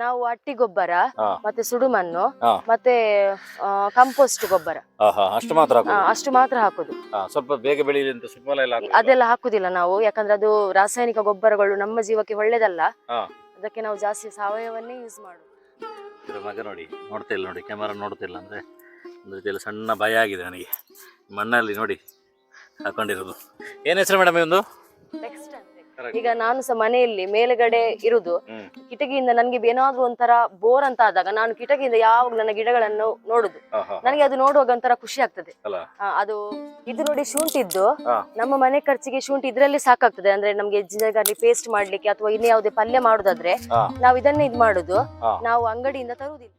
ನಾವು ಅಟ್ಟಿ ಗೊಬ್ಬರ ಮತ್ತೆ ಸುಡುಮಣ್ಣು. ಮತ್ತೆ ಕಂಪೋಸ್ಟ್ ಗೊಬ್ಬರ. ಅಷ್ಟು ಮಾತ್ರ ಅಷ್ಟು ಮಾತ್ರ ಹಾಕುದು. ಸ್ವಲ್ಪ ಬೇಗ ಬೆಳೆಯಲಿ ಅಂತ ಅದೆಲ್ಲ ಹಾಕುದಿಲ್ಲ ನಾವು ಯಾಕಂದ್ರೆ ಅದು ರಾಸಾಯನಿಕ ಗೊಬ್ಬರಗಳು ನಮ್ಮ ಜೀವಕ್ಕೆ ಒಳ್ಳೇದಲ್ಲ. ಅದಕ್ಕೆ ನಾವು ಜಾಸ್ತಿ ಸಾವಯವನ್ನೇ ಯೂಸ್ ಮಾಡುದು. ಇದ್ರ ಮಗ ನೋಡಿ ನೋಡ್ತಾ ಇಲ್ಲ ನೋಡಿ ಕ್ಯಾಮರಾ ನೋಡ್ತಿಲ್ಲ ಅಂದ್ರೆ ಒಂದು ರೀತಿಯಲ್ಲಿ ಸಣ್ಣ ಭಯ ಆಗಿದೆ ನನಗೆ. ಮಣ್ಣಲ್ಲಿ ನೋಡಿ ಹಾಕೊಂಡಿರೋದು. ಏನ್ ಹೆಸರು ಮೇಡಮ್ ಒಂದು? ನೆಕ್ಸ್ಟ್ ಈಗ ನಾನು ಸಹ ಮನೆಯಲ್ಲಿ ಮೇಲ್ಗಡೆ ಇರುದು. ಕಿಟಕಿಯಿಂದ ನನ್ಗೆ ಏನಾದ್ರೂ ಒಂಥರ ಬೋರ್ ಅಂತ ಆದಾಗ ನಾನು ಕಿಟಕಿಯಿಂದ ಯಾವಾಗ ನನ್ನ ಗಿಡಗಳನ್ನು ನೋಡುದು. ನನಗೆ ಅದು ನೋಡುವಾಗ ಒಂಥರ ಖುಷಿ ಆಗ್ತದೆ. ಆ, ಅದು ಇದು ನೋಡಿ ಶುಂಠಿ ಇದ್ದು ನಮ್ಮ ಮನೆ ಖರ್ಚಿಗೆ ಶುಂಠಿ ಇದ್ರಲ್ಲಿ ಸಾಕಾಗ್ತದೆ. ಅಂದ್ರೆ ನಮ್ಗೆ ಜಿನಗಾರ್ಲಿ ಪೇಸ್ಟ್ ಮಾಡ್ಲಿಕ್ಕೆ ಅಥವಾ ಇನ್ನು ಯಾವುದೇ ಪಲ್ಯ ಮಾಡುದಾದ್ರೆ. ನಾವು ಇದನ್ನೇ ಇದ್ ಮಾಡುದು. ನಾವು ಅಂಗಡಿಯಿಂದ ತರುವುದಿಲ್ಲ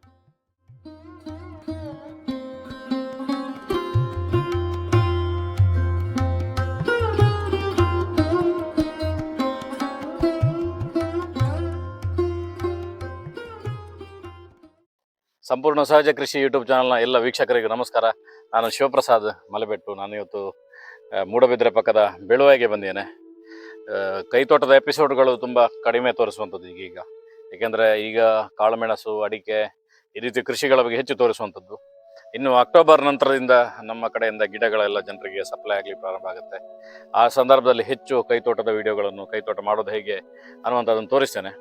ಸಂಪೂರ್ಣ ಸಹಜ ಕೃಷಿ ಯೂಟ್ಯೂಬ್ ಚಾನಲ್ನ ಎಲ್ಲ ವೀಕ್ಷಕರಿಗೂ ನಮಸ್ಕಾರ. ನಾನು ಶಿವಪ್ರಸಾದ್ ಮಲೆಬೆಟ್ಟು. ನಾನು ಇವತ್ತು ಮೂಡಬಿದ್ರೆ ಪಕ್ಕದ ಬೆಳುವಾಯಿಗೆ ಬಂದಿದ್ದೇನೆ. ಕೈತೋಟದ ಎಪಿಸೋಡ್ಗಳು ತುಂಬ ಕಡಿಮೆ ತೋರಿಸುವಂಥದ್ದು ಈಗೀಗ ಏಕೆಂದರೆ ಈಗ ಕಾಳುಮೆಣಸು, ಅಡಿಕೆ, ಈ ರೀತಿ ಕೃಷಿಗಳ ಬಗ್ಗೆ ಹೆಚ್ಚು ತೋರಿಸುವಂಥದ್ದು. ಇನ್ನು ಅಕ್ಟೋಬರ್ ನಂತರದಿಂದ ನಮ್ಮ ಕಡೆಯಿಂದ ಗಿಡಗಳೆಲ್ಲ ಜನರಿಗೆ ಸಪ್ಲೈ ಆಗಲಿ ಪ್ರಾರಂಭ ಆಗುತ್ತೆ. ಆ ಸಂದರ್ಭದಲ್ಲಿ ಹೆಚ್ಚು ಕೈತೋಟದ ವಿಡಿಯೋಗಳನ್ನು ಕೈತೋಟ ಮಾಡೋದು ಹೇಗೆ ಅನ್ನುವಂಥದ್ದನ್ನು ತೋರಿಸ್ತೇನೆ.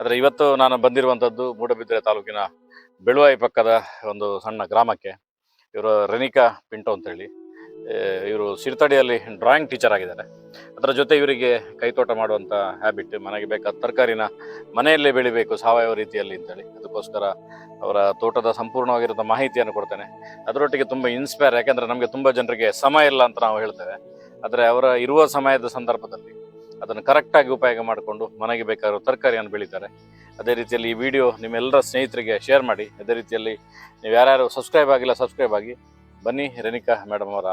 ಆದರೆ ಇವತ್ತು ನಾನು ಬಂದಿರುವಂಥದ್ದು ಮೂಡಬಿದ್ರೆ ತಾಲೂಕಿನ ಬೆಳುವಾಯಿ ಪಕ್ಕದ ಒಂದು ಸಣ್ಣ ಗ್ರಾಮಕ್ಕೆ ಇವರು ರನಿಕಾ ಪಿಂಟೋ ಅಂತೇಳಿ. ಇವರು ಸಿರ್ತಡಿಯಲ್ಲಿ ಡ್ರಾಯಿಂಗ್ ಟೀಚರ್ ಆಗಿದ್ದಾರೆ. ಅದರ ಜೊತೆ ಇವರಿಗೆ ಕೈತೋಟ ಮಾಡುವಂಥ ಹ್ಯಾಬಿಟ್ ಮನೆಗೆ ಬೇಕಾದ ತರಕಾರಿನ ಮನೆಯಲ್ಲೇ ಬೆಳಿಬೇಕು ಸಾವಯವ ರೀತಿಯಲ್ಲಿ ಅಂತೇಳಿ. ಅದಕ್ಕೋಸ್ಕರ ಅವರ ತೋಟದ ಸಂಪೂರ್ಣವಾಗಿರುವಂಥ ಮಾಹಿತಿಯನ್ನು ಕೊಡ್ತೇನೆ. ಅದರೊಟ್ಟಿಗೆ ತುಂಬ ಇನ್ಸ್ಪೈರ್ ಯಾಕೆಂದರೆ ನಮಗೆ ತುಂಬ ಜನರಿಗೆ ಸಮಯ ಇಲ್ಲ ಅಂತ ನಾವು ಹೇಳ್ತೇವೆ. ಆದರೆ ಅವರ ಇರುವ ಸಮಯದ ಸಂದರ್ಭದಲ್ಲಿ ಅದನ್ನು ಕರೆಕ್ಟಾಗಿ ಉಪಯೋಗ ಮಾಡಿಕೊಂಡು ಮನೆಗೆ ಬೇಕಾಗಿರೋ ತರಕಾರಿಯನ್ನು ಬೆಳೀತಾರೆ. ಅದೇ ರೀತಿಯಲ್ಲಿ ಈ ವಿಡಿಯೋ ನಿಮ್ಮೆಲ್ಲರ ಸ್ನೇಹಿತರಿಗೆ ಶೇರ್ ಮಾಡಿ. ಅದೇ ರೀತಿಯಲ್ಲಿ ನೀವು ಯಾರ್ಯಾರು ಸಬ್ಸ್ಕ್ರೈಬ್ ಆಗಿಲ್ಲ ಸಬ್ಸ್ಕ್ರೈಬ್ ಆಗಿ. ಬನ್ನಿ ರೇಣಿಕಾ ಮೇಡಮ್ ಅವರ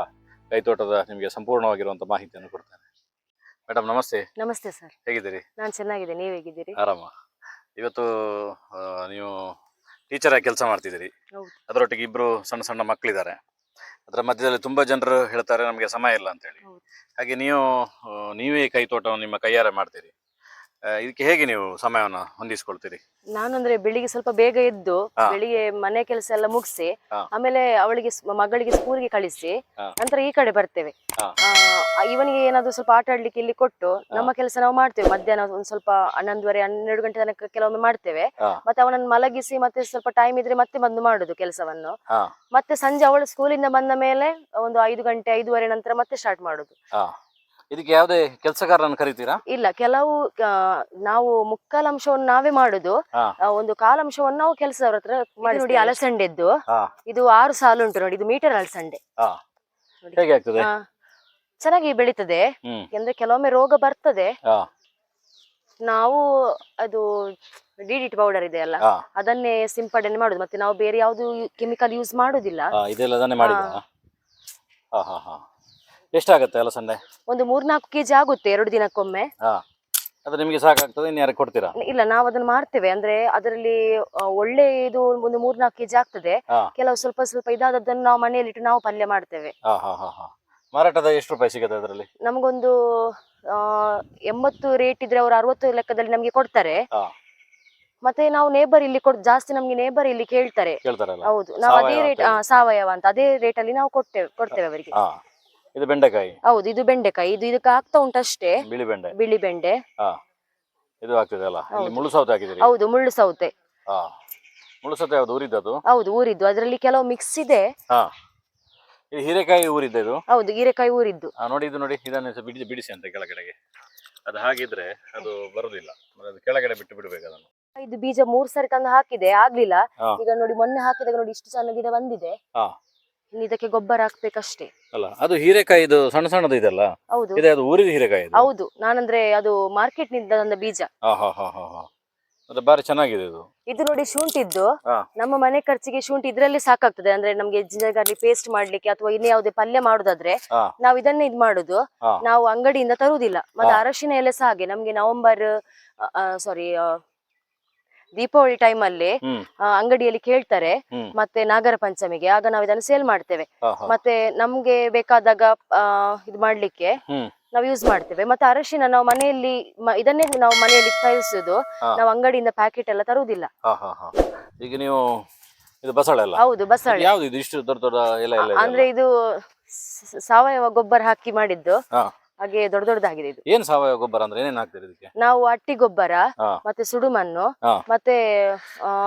ಕೈತೋಟದ ನಿಮಗೆ ಸಂಪೂರ್ಣವಾಗಿರುವಂಥ ಮಾಹಿತಿಯನ್ನು ಕೊಡ್ತಾರೆ ಮೇಡಮ್ ನಮಸ್ತೆ. ನಮಸ್ತೆ ಸರ್. ಹೇಗಿದ್ದೀರಿ? ನಾನು ಚೆನ್ನಾಗಿದ್ದೀನಿ. ನೀವು ಹೇಗಿದ್ದೀರಿ? ಆರಾಮ. ಇವತ್ತು ನೀವು ಟೀಚರ್ ಆಗಿ ಕೆಲಸ ಮಾಡ್ತಿದ್ದೀರಿ. ಅದರೊಟ್ಟಿಗೆ ಇಬ್ಬರು ಸಣ್ಣ ಸಣ್ಣ ಮಕ್ಕಳಿದ್ದಾರೆ ಅದರ ಮಧ್ಯದಲ್ಲಿ ತುಂಬಾ ಜನರು ಹೇಳ್ತಾರೆ ನಮಗೆ ಸಮಯ ಇಲ್ಲ ಅಂತೇಳಿ. ಹೇಳಿ ಹಾಗೆ ನೀವು ನೀವೇ ಕೈ ತೋಟವನ್ನು ನಿಮ್ಮ ಕೈಯಾರೆ ಮಾಡ್ತೀರಿ. ಇದಕ್ಕೆ ಹೇಗೆ ನೀವು ಸಮಯವನ್ನು ಹೊಂದಿಸ್ಕೊಳ್ತೀರಿ? ನಾನಂದ್ರೆ ಬೆಳಿಗ್ಗೆ ಸ್ವಲ್ಪ ಬೇಗ ಎದ್ದು. ಬೆಳಿಗ್ಗೆ ಮನೆ ಕೆಲಸ ಎಲ್ಲ ಮುಗಿಸಿ ಆಮೇಲೆ ಅವಳಿಗೆ ಸ್- ಮಗಳಿಗೆ ಸ್ಕೂಲ್ಗೆ ಕಳಿಸಿ. ನಂತರ ಈ ಕಡೆ ಬರ್ತೇವೆ. ಆ, ಇವನಿಗೆ ಏನಾದ್ರು ಸ್ವಲ್ಪ ಆಟ ಆಡ್ಲಿಕ್ಕೆ ಇಲ್ಲಿ ಕೊಟ್ಟು ನಮ್ಮ ಕೆಲಸ ನಾವು ಮಾಡ್ತೇವೆ. ಮಧ್ಯಾಹ್ನ ಒಂದ್ ಸ್ವಲ್ಪ ಹನ್ನೊಂದುವರೆ ಹನ್ನೆರಡು ಗಂಟೆ ತನಕ ಕೆಲವೊಮ್ಮೆ ಮಾಡ್ತೇವೆ. ಹಾ. ಮತ್ತೆ ಅವನನ್ನು ಮಲಗಿಸಿ ಮತ್ತೆ ಸ್ವಲ್ಪ ಟೈಮ್ ಇದ್ರೆ ಮತ್ತೆ ಬಂದು ಮಾಡುದು ಕೆಲಸವನ್ನು. ಹಾ. ಮತ್ತೆ ಸಂಜೆ ಅವಳು ಸ್ಕೂಲಿಂದ ಬಂದ ಮೇಲೆ ಒಂದು ಐದು ಗಂಟೆ ಐದುವರೆ ನಂತರ ಮತ್ತೆ ಸ್ಟಾರ್ಟ್ ಮಾಡುದು. ಹಾ. ಇದಕ್ಕೆ ಯಾವುದೇ ಕೆಲಸಗಾರರನ್ನು ಕರಿತೀರಾ? ಇಲ್ಲ ಕೆಲವು ಆ, ನಾವು ಮುಕ್ಕಾಲಂಶವನ್ನು ನಾವೇ ಮಾಡುದು. ಹಾ. ಆ, ಒಂದು ಕಾಲಂಶವನ್ನು ನಾವು ಕೆಲಸದವ್ರ ಹತ್ರ ಮಾಡಿ ನೋಡಿ ಅಲಸಂಡೆದ್ದು. ಹಾ. ಇದು ಆರು ಸಾಲು ಉಂಟು ನೋಡಿ ಇದು ಮೀಟರ್ ಅಲಸಂಡೆ. ಹಾ. ಹೇಗೆ ಆಗ್ತದೆ? ಆ, ಚೆನ್ನಾಗಿ ಬೆಳೀತದೆ. ಹ್ಮ್. ಅಂದ್ರೆ ಕೆಲವೊಮ್ಮೆ ರೋಗ ಬರ್ತದೆ. ಹಾ. ನಾವು ಅದು ಡಿಡಿಟಿ ಪೌಡರ್ ಇದೆ ಅಲ್ಲ ಹಾ. ಅದನ್ನೇ ಸಿಂಪಡಣೆ ಮಾಡುದು. ಮತ್ತೆ ನಾವು ಬೇರೆ ಯಾವ್ದು ಕೆಮಿಕಲ್ ಯೂಸ್ ಮಾಡುದಿಲ್ಲ. ಹಾ ಇದೆಲ್ಲ ಅದನ್ನೇ ಹಾ ಹಾ ಹಾ. ಎಷ್ಟಾಗತ್ತೆ ಅಲಸಂಡೆ ಒಂದು ಮೂರ್ನಾಲ್ಕು ಕೆಜಿ ಆಗುತ್ತೆ ಎರಡು ದಿನಕ್ಕೊಮ್ಮೆ. ಹಾ. ಅದು ನಿಮಗೆ ಸಾಕಾಗ್ತದೆ ಇನ್ನು ಯಾರಿಗೆ ಕೊಡ್ತೀರಾ? ಇಲ್ಲ ನಾವು ಅದನ್ನ ಮಾಡ್ತೇವೆ. ಅಂದ್ರೆ ಅದರಲ್ಲಿ ಆ, ಒಳ್ಳೆ ಇದು ಒಂದು ಮೂರ್ನಾಲ್ಕು ಕೆಜಿ ಆಗ್ತದೆ. ಹಾ. ಕೆಲವು ಸ್ವಲ್ಪ ಸ್ವಲ್ಪ ಇದಾದದ್ದನ್ನು ನಾವು ಮನೆಯಲ್ಲಿ ಇಟ್ಟು ನಾವು ಪಲ್ಯ ಮಾಡ್ತೇವೆ. ಹಾ ಹಾ ಹಾ ಹಾ. ಮಾರಾಟದ ಎಷ್ಟು ರೂಪಾಯಿ ಸಿಗುತ್ತೆ ಅದರಲ್ಲಿ? ನಮಗೊಂದು ಆ, ಎಂಬತ್ತು ರೇಟ್ ಇದ್ರೆ ಅವರು ಅರವತ್ತು ಲೆಕ್ಕದಲ್ಲಿ ನಮಗೆ ಕೊಡ್ತಾರೆ. ಹಾ. ಮತ್ತೆ ನಾವು ನೇಬರ್ ಇಲ್ಲಿ ಕೊಡ್ ಜಾಸ್ತಿ ನಮ್ಗೆ ನೇಬರ್ ಇಲ್ಲಿ ಕೇಳ್ತಾರೆ. ಕೇಳ್ತಾರಲ್ಲ. ಹೌದು. ನಾವು ಅದೇ ಸಾವಯವ ರೇಟ್ ಅಂತ ಸಾವಯವ ಅಂತ ಅದೇ ರೇಟ್ ಅಲ್ಲಿ ನಾವು ಕೊಡ್ತೇವೆ ಕೊಡ್ತೇವೆ ಅವರಿಗೆ. ಹಾ. ಇದು ಬೆಂಡೆಕಾಯಿ. ಹೌದು ಇದು ಬೆಂಡೆಕಾಯಿ. ಇದು ಇದಕ್ಕೆ ಆಗ್ತಾ ಉಂಟಷ್ಟೇ. ಬಿಳಿ ಬೆಂಡೆ. ಬಿಳಿ ಬೆಂಡೆ. ಹಾ ಇದು ಆಗ್ತದೆ ಅಲ್ಲ ಇಲ್ಲಿ. ಮುಳ್ಳು ಸೌತೆ ಹಾಕಿದಿರಿ ಹೌದು ಮುಳ್ಳು ಸೌತೆ. ಹಾ ಮುಳ್ಳು ಸೌತೆ ಯಾವ್ದು ಅದು? ಹೌದು ಊರಿದ್ದು. ಅದರಲ್ಲಿ ಕೆಲವು ಮಿಕ್ಸ್ ಇದೆ. ಹಾ ಇದು ಹೀರೆಕಾಯಿ ಊರಿದ್ದು ಇದು? ಹೌದು ಹೀರೆಕಾಯಿ ಊರಿದ್ದು. ಆ, ನೋಡಿ ಇದು ನೋಡಿ ಇದನ್ನ ಬಿಡಿಸಿ ಬಿಡಿಸಿ ಅಂತ ಕೆಳಗಡೆಗೆ. ಅದು ಹಾಗಿದ್ರೆ ಅದು ಬರುದಿಲ್ಲ. ಅದು ಕೆಳಗಡೆ ಬಿಟ್ಟು ಬಿಡ್ಬೇಕು ಅದನ್ನು. ಇದು ಬೀಜ ಮೂರ್ ಸರಿ ತಂದು ಹಾಕಿದೆ ಆಗ್ಲಿಲ್ಲ. ಹಾ. ಈಗ ನೋಡಿ ಮೊನ್ನೆ ಹಾಕಿದಾಗ ನೋಡಿ ಇಷ್ಟು ಸಣ್ಣ ಗಿಡ ಬಂದಿದೆ. ಹಾ. ಇನ್ನು ಇದಕ್ಕೆ ಗೊಬ್ಬರ ಹಾಕ್ಬೇಕಷ್ಟೇ. ಅಲ್ಲ ಅದು ಹೀರೆಕಾಯಿ ಇದು ಸಣ್ಣ ಸಣ್ಣದು ಇದೆಲ್ಲ ಹೌದು. ಇದೆ ಅದು ಊರಿದ ಹೀರೆಕಾಯಿ ಇದು? ಹೌದು. ನಾನಂದ್ರೆ ಅದು ಮಾರ್ಕೆಟ್ನಿಂದ ತಂದ ಬೀಜ. ಹಾ ಹಾ ಹಾ ಹಾ ಹಾ. ಅದು ಬಾರಿ ಚೆನ್ನಾಗಿದೆ ಇದು. ಇದು ನೋಡಿ ಶುಂಠಿದ್ದು. ಇದ್ದು ನಮ್ಮ ಮನೆ ಖರ್ಚಿಗೆ ಶುಂಠಿ ಇದ್ರಲ್ಲಿ ಸಾಕಾಗ್ತದೆ. ಅಂದ್ರೆ ನಮ್ಗೆ ಜಿಂಜರ್ಗಾರ್ಲಿ ಪೇಸ್ಟ್ ಮಾಡ್ಲಿಕ್ಕೆ ಅಥವಾ ಇನ್ನೇ ಯಾವ್ದೇ ಪಲ್ಯ ಮಾಡುದಾದ್ರೆ ನಾವ್ ನಾವು ಇದನ್ನೇ ಇದ್ ಮಾಡುದು. ಹಾ. ನಾವು ಅಂಗಡಿಯಿಂದ ತರುವುದಿಲ್ಲ. ಮತ್ತೆ. ಅರಶಿನ ಎಲೆ ಸಹ ಹಾಗೆ ನಮ್ಗೆ ನವೆಂಬರ್ ಸಾರಿ ದೀಪಾವಳಿ ಟೈಮ್ ಅಲ್ಲಿ ಆ, ಅಂಗಡಿಯಲ್ಲಿ ಕೇಳ್ತಾರೆ ಮತ್ತೆ ನಾಗರ ಪಂಚಮಿಗೆ ಆಗ ನಾವು ಇದನ್ನು ಸೇಲ್ ಮಾಡ್ತೇವೆ. ಮತ್ತೆ ನಮ್ಗೆ ಬೇಕಾದಾಗ ಆ, ಇದು ಮಾಡ್ಲಿಕ್ಕೆ ಹ್ಮ್. ನಾವು ಯೂಸ್ ಮಾಡ್ತೇವೆ. ಮತ್ತೆ ಅರಶಿನ ನಾವು ಮನೆಯಲ್ಲಿ ಮ- ಇದನ್ನೇ ನಾವು ಮನೆಯಲ್ಲಿ ತಯಾರಿಸುದು ಹಾ. ನಾವು ಅಂಗಡಿಯಿಂದ ಪ್ಯಾಕೆಟ್ ಎಲ್ಲ ತರುವುದಿಲ್ಲ. ಹಾ ಹಾ ಹಾ ಈಗ ನೀವು ಇದು ಬಸಳೆ ಅಲ್ಲ? ಹೌದು ಬಸಳೆ. ಯಾವ್ದು ಇದು? ಇಷ್ಟು ದೊಡ್ಡ ದೊಡ್ಡ ಎಲೆ ಎಲ್ಲ ಅಂದ್ರೆ ಇದು ಸ- ಸಾವಯವ ಗೊಬ್ಬರ ಹಾಕಿ ಮಾಡಿದ್ದು. ಹಾ. ಹಾಗೆ ದೊಡ್ಡ ದೊಡ್ಡದಾಗಿದೆ ಇದು. ಏನು ಸಾವಯವ ಗೊಬ್ಬರ ಅಂದ್ರೆ ಏನೇನ್ ಹಾಕ್ತೀರಿ ಇದಕ್ಕೆ? ನಾವು ಅಟ್ಟಿ ಗೊಬ್ಬರ ಹಾ. ಮತ್ತೆ ಸುಡುಮಣ್ಣು ಹಾ. ಮತ್ತೆ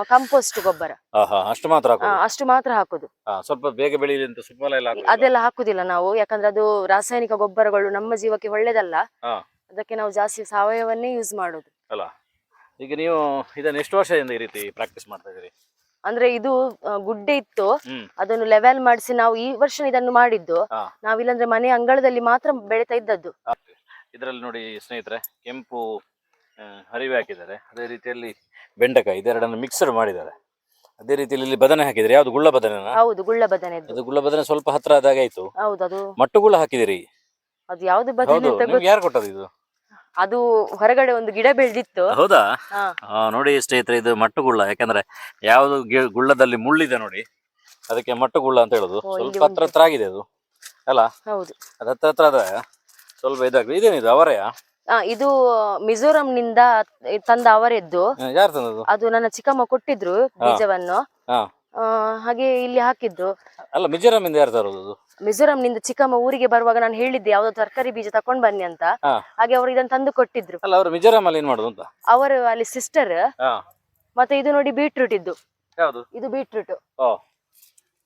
ಕಂಪೋಸ್ಟ್ ಗೊಬ್ಬರ. ಆಹಾ, ಅಷ್ಟು ಮಾತ್ರ ಆ, ಹಾಕೋದು? ಅಷ್ಟು ಮಾತ್ರ ಹಾಕುದು. ಹಾ ಸ್ವಲ್ಪ ಬೇಗ ಬೆಳೀಲಿ ಅಂತ ಸುಫಲ ಎಲ್ಲ ಹಾಕೋದು ಅದೆಲ್ಲ ಹಾಕುದಿಲ್ಲ ನಾವು. ಯಾಕಂದ್ರೆ ಅದು ರಾಸಾಯನಿಕ ಗೊಬ್ಬರಗಳು ನಮ್ಮ ಜೀವಕ್ಕೆ ಒಳ್ಳೇದಲ್ಲ. ಹಾ. ಅದಕ್ಕೆ ನಾವು ಜಾಸ್ತಿ ಸಾವಯವನ್ನೇ ಯೂಸ್ ಮಾಡೋದು. ಅಲ್ಲ ಈಗ ನೀವು ಇದನ್ನ ಎಷ್ಟು ವರ್ಷದಿಂದ ಈ ರೀತಿ ಪ್ರಾಕ್ಟೀಸ್ ಮಾಡ್ತಾ ಇದೀರಿ ಅಂದ್ರೆ ಇದು ಗುಡ್ಡೆ ಇತ್ತು. ಅದನ್ನು ಲೆವೆಲ್ ಮಾಡಿಸಿ ನಾವು ಈ ವರ್ಷ ಇದನ್ನು ಮಾಡಿದ್ದು. ನಾವ್ ನಾವಿಲ್ಲಂದ್ರೆ ಮನೆ ಅಂಗಳದಲ್ಲಿ ಮಾತ್ರ ಬೆಳೀತಾ ಇದ್ದದ್ದು. ಇದರಲ್ಲಿ ನೋಡಿ ಸ್ನೇಹಿತರೆ ಕೆಂಪು ಹರಿವೆ ಹಾಕಿದ್ದಾರೆ. ಅದೇ ರೀತಿಯಲ್ಲಿ ಬೆಂಡೆಕಾಯಿ ಇದೆರಡನ್ನು ಮಿಕ್ಸರ್ ಮಾಡಿದ್ದಾರೆ. ಅದೇ ರೀತಿಯಲ್ಲಿ ಇಲ್ಲಿ ಬದನೆ ಹಾಕಿದ್ರೆ ಯಾವ್ದು ಗುಳ್ಳ ಬದನೆ ಹೌದು ಗುಳ್ಳ ಬದನೆ ಅದು ಗುಳ್ಳ ಬದನೆ ಸ್ವಲ್ಪ ಹತ್ರ ಆದಾಗ ಆಯ್ತು. ಹೌದು ಅದು ಮಟ್ಟು ಗುಳ್ಳ ಹಾಕಿದಿರಿ ಅದು ಯಾವ್ದು ಬದನೆ ಯಾರು ಕೊಟ್ಟದ್ದು ಇದು? ಅದು ಹೊರಗಡೆ ಒಂದು ಗಿಡ ಬೆಳೆದಿತ್ತು. ಹೌದಾ? ಆ, ನೋಡಿ ಸ್ನೇಹಿತರೆ ಇದು ಮಟ್ಟುಗುಳ್ಳ. ಯಾಕಂದ್ರೆ ಯಾವ್ದು ಗಿ- ಗುಳ್ಳದಲ್ಲಿ ಮುಳ್ಳಿದೆ ನೋಡಿ. ಅದಕ್ಕೆ ಮಟ್ಟುಗುಳ್ಳ ಅಂತ ಹೇಳುದು. ಓ, ಇಲ್ಲಿ ಸ್ವಲ್ಪ ಹತ್ರ ಹತ್ರ ಆಗಿದೆ ಅದು. ಅಲ್ಲ? ಹೌದು. ಅದು ಹತ್ರ ಹತ್ರ ಆದ್ರೆ ಸ್ವಲ್ಪ ಇದಾಗ್ತದೆ ಇದೇನಿದು ಅವರೆಯಾ ಆ, ಇದು ಮಿಜೋರಂ ನಿಂದ ತಂದ ಅವರೆದ್ದು. ಯಾರು ತಂದದ್ದು? ಅದು ನನ್ನ ಚಿಕ್ಕಮ್ಮ ಕೊಟ್ಟಿದ್ರು ಬೀಜವನ್ನು. ಹಾ. ಆ, ಹಾಗೆ ಇಲ್ಲಿ ಹಾಕಿದ್ದು. ಅಲ್ಲ ಮಿಜೋರಂ ಇಂದ ಯಾರು ತರೋದು ಅದು? ಮಿಜೋರಾಂ ನಿಂದ ಚಿಕ್ಕಮ್ಮ ಊರಿಗೆ ಬರುವಾಗ ನಾನು ಹೇಳಿದ್ದೆ ಯಾವ್ದೋ ತರಕಾರಿ ಬೀಜ ತಕೊಂಡ್ ಬನ್ನಿ ಅಂತ. ಹಾ. ಹಾಗೆ ಅವರು ಇದನ್ನ ತಂದು ಕೊಟ್ಟಿದ್ರು. ಅಲ್ಲ ಅವರು ಮಿಜೋರಾಮ್ ಅಲ್ಲಿ ಏನ್ ಮಾಡುದು ಅಂತ? ಅವರು ಅಲ್ಲಿ ಸಿಸ್ಟರ್ ಹಾ. ಮತ್ತೆ ಇದು ನೋಡಿ ಬೀಟ್ರೂಟ್ ಇದ್ದು. ಯಾವುದು? ಇದು ಬೀಟ್ರೂಟ್ ಓ.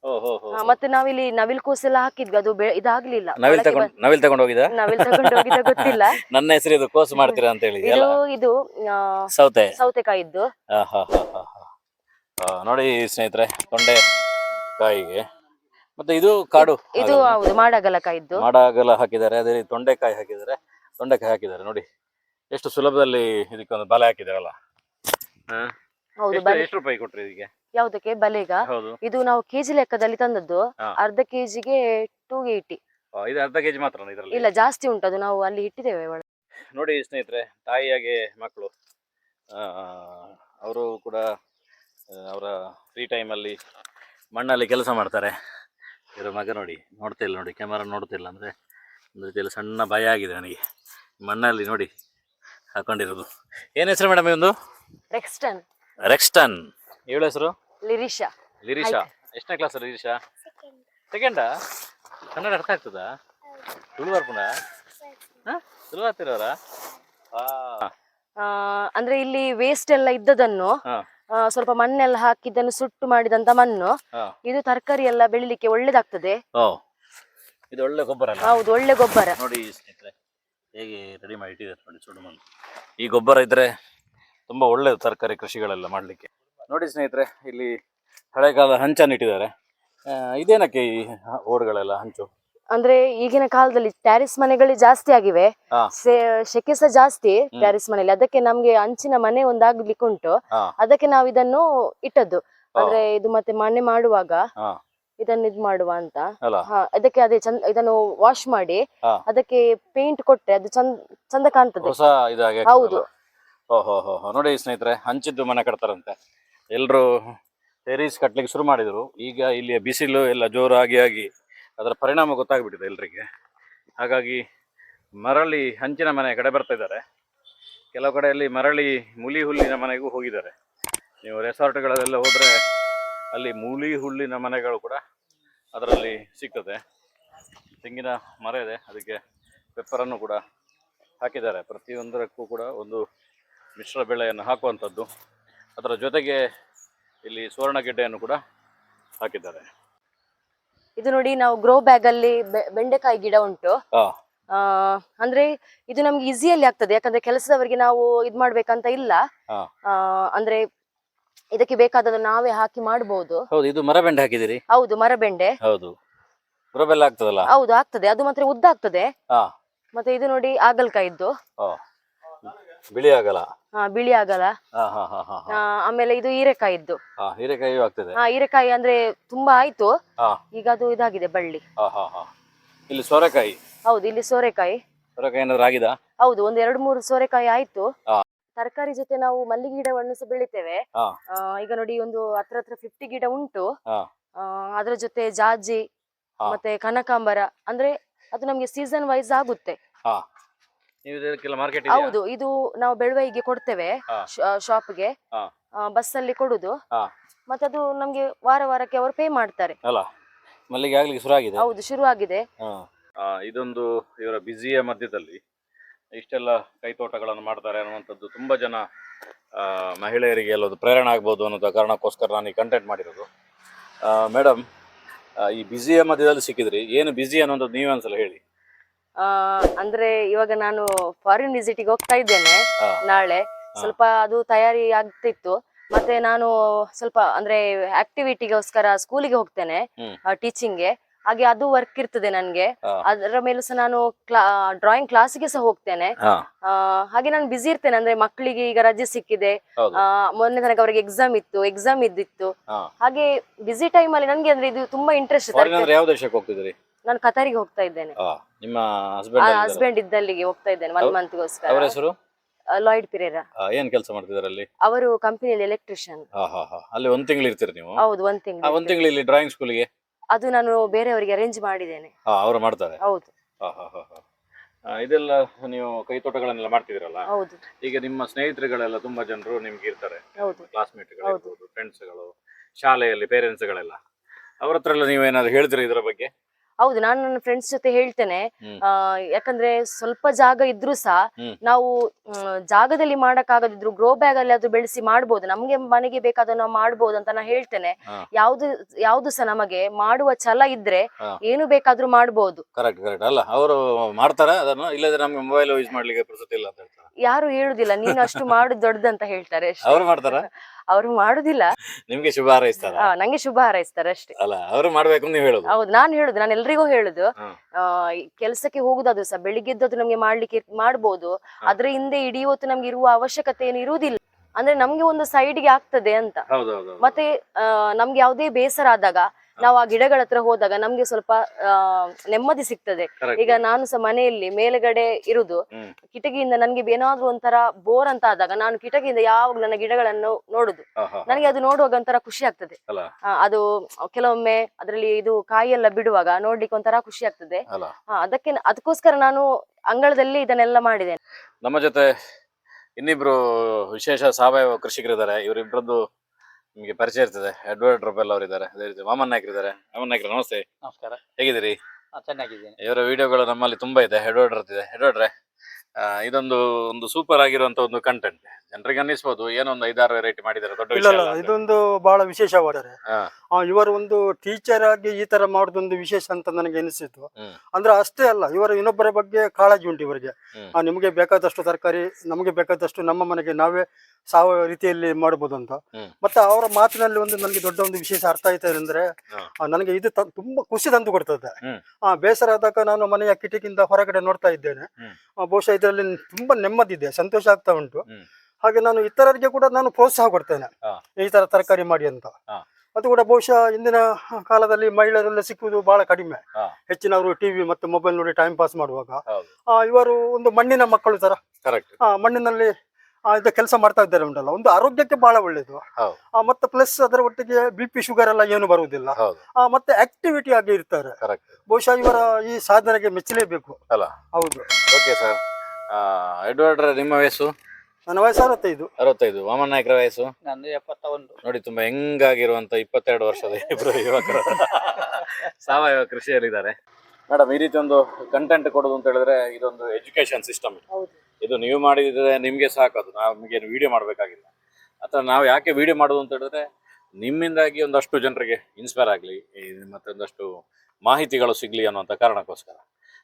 ಓ ಹೋ ಹೋ ಮತ್ತೆ ನಾವಿಲ್ಲಿ ನವಿಲ್ ಕೋಸೆಲ್ಲ ಹಾಕಿದ್ವಿ ಅದು ಬೆ- ಇದಾಗ್ಲಿಲ್ಲ. ನವಿಲ್ ಮೊಳಕೆ ತಗೊಂಡ್ ನವಿಲ್ ತಗೊಂಡ್ ಹೋಗಿದ ಬಂದ್- ನವಿಲ್ ತಗೊಂಡು ಹೋಗಿದ್ದ ಗೊತ್ತಿಲ್ಲ. ನನ್ನ ಹೆಸರು ಇದು ಕೋಸು ಮಾಡ್ತೀರಾ ಅಂತ ಹೇಳಿ ಇದು ಅಲ್ಲ. ಇದು ಆ, ಸೌತೆ. ಸೌತೆಕಾಯಿ ಇದ್ದು. ಆ, ಹಾ, ಹಾ, ಹಾ, ಹಾ. ಆ, ನೋಡಿ ಸ್ನೇಹಿತರೆ ತೊಂಡೆ ಕಾಯಿಗೆ ಮತ್ತೆ ಇದು ಕಾಡು. ಇದು ಹೌದು ಮಾಡಗಲಕಾಯಿ ಇದ್ದು. ಮಾಡಗಲ ಹಾಕಿದ್ದಾರೆ ಅದೇ ರೀತಿ ತೊಂಡೆಕಾಯಿ ಹಾಕಿದ್ದಾರೆ. ತೊಂಡೆಕಾಯಿ ಹಾಕಿದ್ದಾರೆ ನೋಡಿ. ಎಷ್ಟು ಸುಲಭದಲ್ಲಿ ಇದಕ್ಕೊಂದು ಬಲೆ ಹಾಕಿದಾರಲ್ಲ? ಹೌದು ಎಷ್ಟು- ಬಲೆ. ಎಷ್ಟು ರೂಪಾಯಿ ಕೊಟ್ರಿ ಇದಕ್ಕೆ? ಯಾವ್ದಕ್ಕೆ? ಬಲೆಗ. ಇದು ನಾವು ಕೆಜಿ ಲೆಕ್ಕದಲ್ಲಿ ತಂದದ್ದು. ಅರ್ಧ ಕೆಜಿಗೆ ಟೂ ಏಯ್ಟಿ ಆ, ಇದು ಅರ್ಧ ಕೆಜಿ ಮಾತ್ರ ಇದರಲ್ಲಿ? ಇಲ್ಲ ಜಾಸ್ತಿ ಉಂಟು ಅದು ನಾವು ಅಲ್ಲಿ ಇಟ್ಟಿದ್ದೇವೆ ಒಳಗೆ. ನೋಡಿ ಸ್ನೇಹಿತರೆ ತಾಯಿಯಾಗೆ ಮಕ್ಕಳು. ಅವರು ಕೂಡ ಅವರ ಫ್ರೀ ಟೈಮಲ್ಲಿ ಮಣ್ಣಲ್ಲಿ ಕೆಲಸ ಮಾಡ್ತಾರೆ. ಇರೋ ಮಗ ನೋಡಿ ನೋಡ್ತಾ ಇಲ್ಲ ನೋಡಿ ಕ್ಯಾಮರಾ ನೋಡ್ತಿಲ್ಲ ಅಂದರೆ ಒಂದು ರೀತಿಯಲ್ಲಿ ಸಣ್ಣ ಭಯ ಆಗಿದೆ ನನಗೆ. ಮಣ್ಣಲ್ಲಿ ನೋಡಿ ಹಾಕೊಂಡಿರೋದು. ಏನು ಹೆಸರು ಮೇಡಮ್ ಇವೊಂದು ರೆಕ್ಸ್ಟನ್. ರೆಕ್ಸ್ಟನ್. ಏಳು ಹೆಸರು? ಲಿರಿಶಾ ಲಿರಿಷಾ. ಎಷ್ಟನೇ ಕ್ಲಾಸ್ ಲಿರಿಷಾ? ಸೆಕೆಂಡಾ ಕನ್ನಡ ಅರ್ಥ ಆಗ್ತದಾ? ತುಳುವಾರ ಪುನಃ ಹಾಂ? ತುಳು ಆಗ್ತಿರೋರಾ ಆ, ಅಂದ್ರೆ ಇಲ್ಲಿ ವೇಸ್ಟ್ ಎಲ್ಲ ಇದ್ದದನ್ನು ಸ್ವಲ್ಪ ಮಣ್ಣೆಲ್ಲ ಹಾಕಿದ್ದನ್ನು ಸುಟ್ಟು ಮಾಡಿದಂತ ಮಣ್ಣು. ಇದು ತರಕಾರಿ ಎಲ್ಲ ಬೆಳಿಲಿಕ್ಕೆ ಒಳ್ಳೇದಾಗ್ತದೆ. ಇದು ಒಳ್ಳೆ ಗೊಬ್ಬರ ಹೌದು ಒಳ್ಳೆ ಗೊಬ್ಬರ. ನೋಡಿ ಸ್ನೇಹಿತರೆ ಹೇಗೆ ರೆಡಿ ಮಾಡಿ ಇಟ್ಟಿದ್ದಾರೆ ನೋಡಿ ಸುಡು ಮಣ್ಣು. ಈ ಗೊಬ್ಬರ ಇದ್ರೆ ತುಂಬಾ ಒಳ್ಳೇದು ತರಕಾರಿ ಕೃಷಿಗಳೆಲ್ಲ ಮಾಡಲಿಕ್ಕೆ. ನೋಡಿ ಸ್ನೇಹಿತರೆ ಇಲ್ಲಿ ಹಳೆಗಾಲ ಹಂಚನ್ನು ಇಟ್ಟಿದ್ದಾರೆ. ಇದೇನಕ್ಕೆ ಈ ಓಡುಗಳೆಲ್ಲ ಹಂಚು? ಅಂದ್ರೆ ಈಗಿನ ಕಾಲದಲ್ಲಿ ಟ್ಯಾರಿಸ್ ಮನೆಗಳು ಜಾಸ್ತಿ ಆಗಿವೆ. ಶೆಕೆ ಸೆಕೆ ಸಹ ಜಾಸ್ತಿ ಟ್ಯಾರಿಸ್ ಮನೆಯಲ್ಲಿ. ಅದಕ್ಕೆ ನಮ್ಗೆ ಅಂಚಿನ ಮನೆ ಒಂದಾಗ್ಲಿಕ್ಕೆ ಉಂಟು ಅದಕ್ಕೆ ನಾವು ಇದನ್ನು ಇಟ್ಟದ್ದು. ಅಂದ್ರೆ ಇದು ಮತ್ತೆ ಮನೆ ಮಾಡುವಾಗ ಇದನ್ನ ಇದ್ ಮಾಡುವ ಅಂತ. ಹಾ ಅದಕ್ಕೆ ಅದೇ ಚಂದ ಇದನ್ನು ವಾಶ್ ಮಾಡಿ ಅದಕ್ಕೆ ಪೇಂಟ್ ಕೊಟ್ಟರೆ ಅದು ಚಂದ ಚಂದ ಕಾಣ್ತದೆ. ಹೌದು. ಓಹೋ ನೋಡಿ ಸ್ನೇಹಿತರೆ ಹಂಚಿದ್ದು ಮನೆ ಕಟ್ತಾರಂತೆ. ಎಲ್ರು ಟೆರೀಸ್ ಕಟ್ಲಿಕ್ಕೆ ಶುರು ಮಾಡಿದ್ರು. ಈಗ ಇಲ್ಲಿಯ ಬಿಸಿಲು ಎಲ್ಲ ಜೋರಾಗಿ ಆಗಿ ಅದರ ಪರಿಣಾಮ ಗೊತ್ತಾಗ್ಬಿಟ್ಟಿದೆ ಎಲ್ರಿಗೆ. ಹಾಗಾಗಿ ಮರಳಿ ಹಂಚಿನ ಮನೆ ಕಡೆ ಬರ್ತಾ ಇದ್ದಾರೆ. ಕೆಲವು ಕಡೆಯಲ್ಲಿ ಮರಳಿ ಮುಲಿ ಹುಲ್ಲಿನ ಮನೆಗೂ ಹೋಗಿದ್ದಾರೆ. ನೀವು ರೆಸಾರ್ಟ್ಗಳಲ್ಲೆಲ್ಲ ಹೋದರೆ ಅಲ್ಲಿ ಮೂಲಿ ಹುಲ್ಲಿನ ಮನೆಗಳು ಕೂಡ ಅದರಲ್ಲಿ ಸಿಗ್ತದೆ. ತೆಂಗಿನ ಮರ ಇದೆ, ಅದಕ್ಕೆ ಪೆಪ್ಪರನ್ನು ಕೂಡ ಹಾಕಿದ್ದಾರೆ. ಪ್ರತಿಯೊಂದರಕ್ಕೂ ಕೂಡ ಒಂದು ಮಿಶ್ರ ಬೆಳೆಯನ್ನು ಹಾಕುವಂಥದ್ದು. ಅದರ ಜೊತೆಗೆ ಇಲ್ಲಿ ಸುವರ್ಣಗೆಡ್ಡೆಯನ್ನು ಕೂಡ ಹಾಕಿದ್ದಾರೆ. ಇದು ನೋಡಿ ನಾವು ಗ್ರೋ ಬ್ಯಾಗ್ ಅಲ್ಲಿ ಬೆಂಡೆಕಾಯಿ ಗಿಡ ಉಂಟು. ಆ ಅಂದ್ರೆ ಇದು ನಮ್ಗೆ ಈಸಿಯಲ್ಲಿ ಆಗ್ತದೆ. ಯಾಕಂದ್ರೆ ಕೆಲಸದವರಿಗೆ ನಾವು ಇದ್ ಮಾಡ್ಬೇಕಂತ ಇಲ್ಲ. ಆ ಅಂದ್ರೆ ಇದಕ್ಕೆ ಬೇಕಾದದ್ದು ನಾವೇ ಹಾಕಿ ಮಾಡಬಹುದು ಹೌದು ಇದು ಮರಬೆಂಡೆ ಹಾಕಿದಿರಿ ಹೌದು ಮರಬೆಂಡೆ ಹೌದು. ಆಗ್ತದಲ್ಲ? ಹೌದು ಆಗ್ತದೆ. ಅದು ಮಾತ್ರ ಉದ್ದ ಆಗ್ತದೆ. ಮತ್ತೆ ಇದು ನೋಡಿ ಆಗಲ್ಕಾಯಿದ್ದು ಬಿಳಿ ಆಗಲ್ಲ ಆ, ಬಿಳಿ ಆಗಲ ಹಾ ಹಾ ಹಾ ಹಾ ಹಾ. ಆ, ಆಮೇಲೆ ಇದು ಹೀರೆಕಾಯಿದ್ದು ಹಾ ಹೀರೆಕಾಯಿಯೂ ಆಗ್ತದೆ. ಹಾ ಹೀರೆಕಾಯಿ ಅಂದ್ರೆ ತುಂಬಾ ಆಯ್ತು. ಹಾ. ಈಗ ಅದು ಇದಾಗಿದೆ ಬಳ್ಳಿ. ಹಾ ಹಾ ಹಾ. ಇಲ್ಲಿ ಸೋರೆಕಾಯಿ. ಹೌದು ಇಲ್ಲಿ ಸೋರೆಕಾಯಿ. ಸೋರೆಕಾಯಿ ಏನಾದ್ರು ಆಗಿದಾ? ಹೌದು ಒಂದ್ ಎರಡು ಮೂರು ಸೋರೆಕಾಯಿ ಆಯ್ತು. ಹಾ. ತರಕಾರಿ ಜೊತೆ ನಾವು ಮಲ್ಲಿಗೆ ಗಿಡವನ್ನು ಸಹ ಬೆಳಿತೇವೆ. ಹಾ. ಆ, ಈಗ ನೋಡಿ ಒಂದು ಹತ್ರ ಹತ್ರ ಫಿಫ್ಟಿ ಗಿಡ ಉಂಟು. ಹಾ. ಆ, ಅದ್ರ ಜೊತೆ ಜಾಜಿ ಹಾ. ಮತ್ತೆ ಕನಕಾಂಬರ. ಅಂದ್ರೆ ಅದು ನಮ್ಗೆ ಸೀಸನ್ ವೈಸ್ ಆಗುತ್ತೆ. ಹಾ. ಮಾರ್ಕೆಟ್ ಹೌದು ಇದು ನಾವು ಬೆಳವೈಗೆ ಕೊಡ್ತೇವೆ. ಶಾಪ್ಗೆ. ಬಸ್ ಅಲ್ಲಿ ಕೊಡುದು. ಹಾ. ಮತ್ತೆ ಅದು ನಮ್ಗೆ ವಾರ ವಾರಕ್ಕೆ ಅವರು ಪೇ ಮಾಡ್ತಾರೆ. ಅಲ್ಲ ಮಲ್ಲಿಗೆ ಆಗ್ಲಿಕ್ಕೆ ಶುರು ಆಗಿದೆ ಹೌದು ಶುರು ಆಗಿದೆ ಆ, ಇದೊಂದು ಇವರ ಬ್ಯುಸಿಯ ಮಧ್ಯದಲ್ಲಿ ಇಷ್ಟೆಲ್ಲ ಕೈತೋಟಗಳನ್ನು ಮಾಡ್ತಾರೆ ಅನ್ನುವಂಥದ್ದು ತುಂಬಾ ಜನ ಮಹಿಳೆಯರಿಗೆ ಎಲ್ಲದು ಪ್ರೇರಣೆ ಆಗ್ಬೋದು ಅನ್ನೋ ಕಾರಣಕ್ಕೋಸ್ಕರ ನಾನು ಈ ಕಂಟೆಂಟ್ ಮಾಡಿರೋದು. ಮೇಡಮ್ ಈ ಬ್ಯುಸಿಯ ಮಧ್ಯದಲ್ಲಿ ಸಿಕ್ಕಿದ್ರಿ ಏನು ಬ್ಯುಸಿ ಅನ್ನೋದು ನೀವೇ ಒಂದ್ಸಲ ಹೇಳಿ. ಅಂದ್ರೆ ಇವಾಗ ನಾನು ಫಾರಿನ್ ವಿಸಿಟಿಗೆ ಹೋಗ್ತಾ ಇದ್ದೇನೆ ನಾಳೆ. ಸ್ವಲ್ಪ ಅದು ತಯಾರಿ ಆಗ್ತಿತ್ತು. ಮತ್ತೆ ನಾನು ಸ್ವಲ್ಪ ಅಂದ್ರೆ ಆಕ್ಟಿವಿಟಿಗೋಸ್ಕರ ಸ್ಕೂಲಿಗೆ ಹೋಗ್ತೇನೆ ಟೀಚಿಂಗ್ ಟೀಚಿಂಗ್ಗೆ ಹಾಗೆ ಅದು ವರ್ಕ್ ಇರ್ತದೆ ನನ್ಗೆ. ಅದರ ಮೇಲೂ ಸಹ ನಾನು ಡ್ರಾಯಿಂಗ್ ಕ್ಲಾಸ್ಗೆ ಸಹ ಹೋಗ್ತೇನೆ. ಆ, ಹಾಗೆ ನಾನು ಬಿಸಿ ಇರ್ತೇನೆ. ಅಂದ್ರೆ ಮಕ್ಕಳಿಗೆ ಈಗ ರಜೆ ಸಿಕ್ಕಿದೆ. ಮೊನ್ನೆ ತನಕ ಅವರಿಗೆ ಎಕ್ಸಾಮ್ ಇತ್ತು ಎಕ್ಸಾಮ್ ಇದ್ದಿತ್ತು. ಹಾಗೆ ಬಿಸಿ ಟೈಮ್ ಅಲ್ಲಿ ನನ್ಗೆ ಅಂದ್ರೆ ಇದು ತುಂಬಾ ಇಂಟ್ರೆಸ್ಟ್ ನಾನು ಕತಾರಿಗೆ ಹೋಗ್ತಾ ಇದ್ದೇನೆ. ಆ, ನಿಮ್ಮ ಹಸ್ಬೆಂಡ್ ಹಸ್ಬೆಂಡ್ ಇದ್ದಲ್ಲಿಗೆ ಹೋಗ್ತಾ ಇದ್ದೇನೆ ಒನ್ ಅವ್ರ- ಮಂತ್ಗೋಸ್ಕರ ಅವರ ಹೆಸರು? ಲಾಯ್ಡ್ ಪಿರೇರಾ ಆ, ಏನ್ ಕೆಲಸ ಮಾಡ್ತಿದ್ದಾರೆ ಅಲ್ಲಿ ಅವರು ಕಂಪನಿಯಲ್ಲಿ ಎಲೆಕ್ಟ್ರಿಷಿಯನ್ ಹಾ ಹಾ ಹಾ. ಅಲ್ಲಿ ಒಂದ್ ತಿಂಗಳು ಇರ್ತೀರಿ ನೀವು? ಹೌದು ಒಂದ್ ಆ, ಒಂದ್ ತಿಂಗಳು ತಿಂಗಳು ಇಲ್ಲಿ ಡ್ರಾಯಿಂಗ್ ಸ್ಕೂಲಿಗೆ ಅದು ನಾನು ಬೇರೆಯವರಿಗೆ ಅರೇಂಜ್ ಮಾಡಿದ್ದೇನೆ. ಹಾ ಅವ್ರು ಮಾಡ್ತಾರೆ? ಹೌದು. ಹಾ ಹಾ ಹಾ ಹಾ. ಆ, ಇದೆಲ್ಲ ನೀವು ಕೈತೋಟಗಳನ್ನೆಲ್ಲ ಮಾಡ್ತಿದ್ದೀರಲ್ಲ? ಹೌದು. ಈಗ ನಿಮ್ಮ ಸ್ನೇಹಿತರುಗಳೆಲ್ಲ ತುಂಬಾ ಜನರು ನಿಮ್ಗೆ ಇರ್ತಾರೆ. ಹೌದು. ಕ್ಲಾಸ್ಮೇಟ್ಗಳಿರ್ಬೋದು ಫ್ರೆಂಡ್ಸ್ಗಳು ಶಾಲೆಯಲ್ಲಿ ಪೇರೆಂಟ್ಸ್ಗಳೆಲ್ಲ ಅವ್ರ ಹತ್ರ ಎಲ್ಲ ನೀವು ಏನಾದ್ರು ಹೇಳ್ತೀರಿ ಇದರ ಬಗ್ಗೆ? ಹೌದು ನಾನು ನನ್ನ ಫ್ರೆಂಡ್ಸ್ ಜೊತೆ ಹೇಳ್ತೇನೆ. ಆ, ಯಾಕಂದ್ರೆ ಸ್ವಲ್ಪ ಜಾಗ ಇದ್ರೂ ಸಹ ನಾವು ಮ್, ಜಾಗದಲ್ಲಿ ಮಾಡಕ್ಕಾಗದಿದ್ರು ಗ್ರೋ ಬ್ಯಾಗ್ ಅಲ್ಲಿ ಅದು ಬೆಳೆಸಿ ಮಾಡ್ಬೋದು. ನಮ್ಗೆ ಮನೆಗೆ ಬೇಕಾದ ನಾವು ಮಾಡ್ಬೋದು ಅಂತ ನಾನು ಹೇಳ್ತೇನೆ. ಹಾ. ಯಾವ್ದು ಯಾವ್ದು ಸಹ ನಮಗೆ ಮಾಡುವ ಛಲ ಇದ್ರೆ ಹಾ. ಏನು ಬೇಕಾದ್ರೂ ಮಾಡ್ಬೋದು. ಕರೆಕ್ಟ್ ಕರೆಕ್ಟ್ ಅಲ್ಲ ಅವರು ಮಾಡ್ತಾರೆ ಅದನ್ನು? ಇಲ್ಲದ್ರೆ ನಮ್ಗೆ ಮೊಬೈಲ್ ಯೂಸ್ ಮಾಡ್ಲಿಕ್ಕೆ ಪುರ್ಸೊತ್ತು ಇಲ್ಲ ಅಂತ ಹೇಳ್ತಾರೆ? ಯಾರು ಹೇಳುದಿಲ್ಲ ನೀನು ಅಷ್ಟು ಮಾಡುದು ದೊಡ್ಡದಂತ ಹೇಳ್ತಾರೆ ಅಷ್ಟೇ. ಅವ್ರು ಮಾಡ್ತಾರ? ಅವ್ರು ಮಾಡುದಿಲ್ಲ. ನಿಮ್ಗೆ ಶುಭ ಹಾರೈಸ್ತಾರೆ? ಆ, ನಂಗೆ ಶುಭ ಹಾರೈಸ್ತಾರೆ ಅಷ್ಟೇ. ಅಲ್ಲ ಅವರು ಮಾಡ್ಬೇಕು ಅಂತ ನೀವು ಹೇಳುದು? ಹೌದು ನಾನು ಹೇಳುದು ನಾನು ಎಲ್ರಿಗೂ ಹೇಳುದು. ಕೆಲಸಕ್ಕೆ ಆ ಈ ಕೆಲ್ಸಕ್ಕೆ ಹೋಗುದಾದ್ರು ಸಹ ಬೆಳಿಗ್ಗೆದ್ದು ನಮ್ಗೆ ಮಾಡ್ಲಿಕ್ಕೆ ಮಾಡ್ಬೋದು. ಅದ್ರ ಹಿಂದೆ ಇಡೀ ಹೊತ್ತು ನಮ್ಗೆ ಇರುವ ಅವಶ್ಯಕತೆ ಏನು ಇರುವುದಿಲ್ಲ. ಅಂದ್ರೆ ನಮ್ಗೆ ಒಂದು ಸೈಡ್ಗೆ ಆಗ್ತದೆ ಅಂತ. ಮತ್ತೆ ಆ, ನಮ್ಗೆ ಯಾವುದೇ ಬೇಸರ ಆದಾಗ ನಾವು ಆ ಗಿಡಗಳ ಹತ್ರ ಹೋದಾಗ ನಮ್ಗೆ ಸ್ವಲ್ಪ ನೆಮ್ಮದಿ ಸಿಗ್ತದೆ. ಈಗ ನಾನು ಸಹ ಮನೆಯಲ್ಲಿ ಮೇಲುಗಡೆ ಇರುದು. ಕಿಟಕಿಯಿಂದ ನನ್ಗೆ ಏನಾದ್ರೂ ಒಂಥರ ಬೋರ್ ಅಂತ ಆದಾಗ ನಾನು ಕಿಟಕಿಯಿಂದ ಯಾವಾಗ ನನ್ನ ಗಿಡಗಳನ್ನು ನೋಡುದು. ನನಗೆ ಅದು ನೋಡುವಾಗ ಒಂಥರ ಖುಷಿ ಆಗ್ತದೆ. ಅದು ಕೆಲವೊಮ್ಮೆ ಅದರಲ್ಲಿ ಇದು ಕಾಯಿ ಎಲ್ಲ ಬಿಡುವಾಗ ನೋಡ್ಲಿಕ್ಕೆ ಒಂಥರ ಖುಷಿ ಆಗ್ತದೆ. ಅದಕ್ಕೆ ಅದಕ್ಕೋಸ್ಕರ ನಾನು ಅಂಗಳದಲ್ಲಿ ಇದನ್ನೆಲ್ಲ ಮಾಡಿದ್ದೇನೆ. ನಮ್ಮ ಜೊತೆ ಇನ್ನಿಬ್ರು ವಿಶೇಷ ಸಾವಯವ ಕೃಷಿಕರಿದ್ದಾರೆ. ಇವರಿಬ್ಬರದ್ದು ನಿಮಗೆ ಪರಿಚಯ ಇರ್ತದೆ. ಎಡ್ವರ್ಡ್ ರೊಬೆಲ್ ಅವರಿದ್ದಾರೆ. ಅದೇ ರೀತಿ ವಾಮನ್ ನಾಯ್ಕರ್ ಇದ್ದಾರೆ. ವಾಮನ್ ನಾಯ್ಕರ್ ನಮಸ್ತೆ. ನಮಸ್ಕಾರ. ಹೇಗಿದ್ದೀರಿ? ಚೆನ್ನಾಗಿದ್ದೀನಿ. ಇವರ ವಿಡಿಯೋಗಳು ನಮ್ಮಲ್ಲಿ ತುಂಬಾ ಇದೆ. ಎಡ್ವರ್ಡ್ ಇದೆ ಹೆಡ್ವರ್ಡ್ರೆ ಇದೊಂದು ಒಂದು ಸೂಪರ್ ಆಗಿರುವಂತ ಒಂದು ಕಂಟೆಂಟ್ ಜನರಿಗೆ ಅನ್ನಿಸ್ಬೋದು ಏನೋ ಒಂದು ಐದಾರು ವೆರೈಟಿ ಮಾಡಿದ್ದಾರೆ ದೊಡ್ಡ ಇಲ್ಲ ವಿಷಯ ಇಲ್ಲ ಅಲ್ಲ ಅಂತ. ಇದೊಂದು ಬಹಳ ವಿಶೇಷವಾದರೆ ಹಾ. ಇವರು ಒಂದು ಟೀಚರ್ ಆಗಿ ಈ ತರ ಮಾಡೋದೊಂದು ವಿಶೇಷ ಅಂತ ನನಗೆ ಅನಿಸಿತು ಹ್ಮ್. ಅಂದ್ರೆ ಅಷ್ಟೇ ಅಲ್ಲ ಇವರು ಇನ್ನೊಬ್ಬರ ಬಗ್ಗೆ ಕಾಳಜಿ ಉಂಟು ಇವರಿಗೆ ಹ್ಮ್. ಆ, ನಿಮಗೆ ಬೇಕಾದಷ್ಟು ತರಕಾರಿ ನಮಗೆ ಬೇಕಾದಷ್ಟು ನಮ್ಮ ಮನೆಗೆ ನಾವೇ ಸಾವ ರೀತಿಯಲ್ಲಿ ಮಾಡಬಹುದು ಅಂತ ಹ್ಮ್. ಮತ್ತೆ ಅವರ ಮಾತಿನಲ್ಲಿ ಒಂದು ನನಗೆ ದೊಡ್ಡ ಒಂದು ವಿಶೇಷ ಅರ್ಥ ಆಯ್ತಾ ಅಂದ್ರೆ ಹಾ. ಆ, ನನಗೆ ಇದು ತ- ತುಂಬಾ ಖುಷಿ ತಂದು ಕೊಡ್ತದೆ ಹ್ಮ್. ಆ ಬೇಸರ ಆದಾಗ ನಾನು ಮನೆಯ ಕಿಟಕಿಯಿಂದ ಹೊರಗಡೆ ನೋಡ್ತಾ ಇದ್ದೇನೆ ಹ್ಮ್. ಆ, ಬಹುಶಃ ಇದರಲ್ಲಿ ತುಂಬಾ ನೆಮ್ಮದಿ ಇದೆ ಸಂತೋಷ ಆಗ್ತಾ ಉಂಟು. ಹಾಗೆ ನಾನು ಇತರರಿಗೆ ಕೂಡ ನಾನು ಪ್ರೋತ್ಸಾಹ ಕೊಡ್ತೇನೆ. ಈ ತರ ತರಕಾರಿ ಮಾಡಿ ಅಂತ. ಅದು ಕೂಡ ಬಹುಶಃ ಇಂದಿನ ಕಾಲದಲ್ಲಿ ಮಹಿಳೆಯರೆಲ್ಲ ಸಿಕ್ಕುವುದು ಬಹಳ ಕಡಿಮೆ. ಹೆಚ್ಚಿನವರು ಟಿವಿ ಮತ್ತು ಮೊಬೈಲ್ ನೋಡಿ ಟೈಮ್ ಪಾಸ್ ಮಾಡುವಾಗ. ಇವರು ಒಂದು ಮಣ್ಣಿನ ಮಕ್ಕಳು ತರ. ಮಣ್ಣಿನಲ್ಲಿ ಇದು ಕೆಲಸ ಮಾಡ್ತಾ ಇದ್ದಾರೆ ಉಂಟಲ್ಲ ಒಂದು ಆರೋಗ್ಯಕ್ಕೆ ಬಹಳ ಒಳ್ಳೇದು. ಮತ್ತೆ ಪ್ಲಸ್ ಅದರ ಒಟ್ಟಿಗೆ ಬಿ ಪಿ ಶುಗರ್ ಎಲ್ಲ ಏನು ಬರುವುದಿಲ್ಲ. ಮತ್ತೆ ಆಕ್ಟಿವಿಟಿ ಆಗಿ ಇರ್ತಾರೆ. ಕರೆಕ್ಟ್ ಬಹುಶಃ ಇವರ ಈ ಸಾಧನೆಗೆ ಮೆಚ್ಚಲೇಬೇಕು. ಅಲ್ಲ. ಹೌದು. ಓಕೆ ಸರ್ ಎಡ್ವರ್ಡ್ರೆ ನಿಮ್ಮ ವಯಸ್ಸು? ನನ್ನ ವಯಸ್ಸು ಅರವತ್ತೈದು. ಅರವತ್ತೈದು. ವಾಮನ್ ನಾಯಕರ ವಯಸ್ಸು? ನಂದು ಎಪ್ಪತ್ತ ಒಂದು ನೋಡಿ ತುಂಬಾ ಹೆಂಗಾಗಿರುವಂತ ಇಪ್ಪತ್ತೆರಡು ವರ್ಷದ ಇಬ್ರು ಯುವಕರು. ಸಾವಯವ ಕೃಷಿಯಲ್ಲಿದ್ದಾರೆ. ಮೇಡಮ್ ಈ ರೀತಿ ಒಂದು ಕಂಟೆಂಟ್ ಕೊಡೋದು ಅಂತ ಹೇಳಿದ್ರೆ ಇದೊಂದು ಎಜುಕೇಶನ್ ಸಿಸ್ಟಮ್ ಇದು ನೀವು ಮಾಡಿದ್ರೆ ನಿಮ್ಗೆ ಸಾಕದು ನಮಗೆ ವಿಡಿಯೋ ಮಾಡಬೇಕಾಗಿಲ್ಲ. ಅಥವಾ ನಾವು ಯಾಕೆ ವಿಡಿಯೋ ಮಾಡೋದು ಅಂತ ಹೇಳಿದ್ರೆ ನಿಮ್ಮಿಂದಾಗಿ ಒಂದಷ್ಟು ಜನರಿಗೆ ಇನ್ಸ್ಪೈರ್ ಆಗಲಿ ಮತ್ತೊಂದಷ್ಟು ಮಾಹಿತಿಗಳು ಸಿಗಲಿ ಅನ್ನುವಂಥ ಕಾರಣಕ್ಕೋಸ್ಕರ.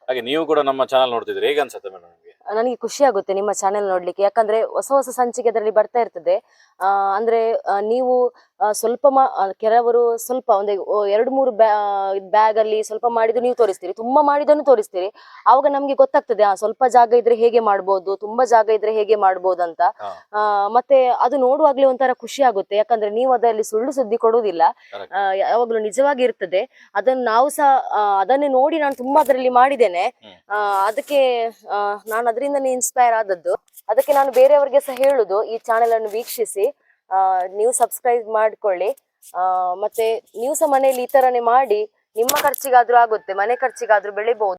ಹಾಗೆ ನೀವು ಕೂಡ ನಮ್ಮ ಚಾನಲ್ ನೋಡ್ತಿದ್ರೆ ಹೇಗೆ ಅನ್ಸುತ್ತೆ ಮೇಡಮ್ ನಿಮಗೆ? ನನಗೆ ಖುಷಿ ಆಗುತ್ತೆ ನಿಮ್ಮ ಚಾನೆಲ್ ನೋಡ್ಲಿಕ್ಕೆ. ಯಾಕಂದ್ರೆ ಹೊಸ ಹೊಸ ಸಂಚಿಕೆ ಅದರಲ್ಲಿ ಬರ್ತಾ ಇರ್ತದೆ. ಆ, ಅಂದ್ರೆ ಆ, ನೀವು ಆ, ಸ್ವಲ್ಪ ಮಾ ಆ, ಕೆಲವರು ಸ್ವಲ್ಪ ಒಂದು ಎರಡು ಮೂರು ಬ್ಯಾಗ್ ಅಲ್ಲಿ ಸ್ವಲ್ಪ ಮಾಡಿದ್ರು ನೀವು ತೋರಿಸ್ತೀರಿ. ತುಂಬಾ ಮಾಡಿದನ್ನು ತೋರಿಸ್ತೀರಿ. ಆವಾಗ ನಮ್ಗೆ ಗೊತ್ತಾಗ್ತದೆ ಆ ಸ್ವಲ್ಪ ಜಾಗ ಇದ್ರೆ ಹೇಗೆ ಮಾಡ್ಬೋದು ತುಂಬಾ ಜಾಗ ಇದ್ರೆ ಹೇಗೆ ಮಾಡ್ಬೋದು ಅಂತ. ಹಾ. ಆ, ಮತ್ತೆ ಅದು ನೋಡುವಾಗ್ಲೇ ಒಂಥರ ಖುಷಿ ಆಗುತ್ತೆ. ಯಾಕಂದ್ರೆ ನೀವು ಅದರಲ್ಲಿ ಸುಳ್ಳು ಸುದ್ದಿ ಕೊಡುವುದಿಲ್ಲ. Correct. ಆ, ಯಾವಾಗ್ಲೂ ನಿಜವಾಗಿ ಇರ್ತದೆ. ಅದನ್ನು ನಾವು ಸಹ ಆ, ಅದನ್ನೇ ನೋಡಿ ನಾನು ತುಂಬಾ ಅದರಲ್ಲಿ ಮಾಡಿದ್ದೇನೆ. ಆ, ಅದಕ್ಕೆ ಆ, ನಾನು ಅದರಿಂದ ಇನ್ಸ್ಪೈರ್ ಆದದ್ದು. ಅದಕ್ಕೆ ನಾನು ಬೇರೆಯವರಿಗೆ ಸಹ ಹೇಳುದು ಈ ಚಾನೆಲ್ ಅನ್ನು ವೀಕ್ಷಿಸಿ. ಆ, ನೀವು ಸಬ್ಸ್ಕ್ರೈಬ್ ಮಾಡ್ಕೊಳ್ಳಿ. ಆ, ಮತ್ತೆ ನೀವು ಸಹ ಮನೆಯಲ್ಲಿ ಈ ತರನೇ ಮಾಡಿ. ನಿಮ್ಮ ಖರ್ಚಿಗಾದ್ರೂ ಆಗುತ್ತೆ ಮನೆ ಖರ್ಚಿಗಾದ್ರೂ ಬೆಳಿಬಹುದು.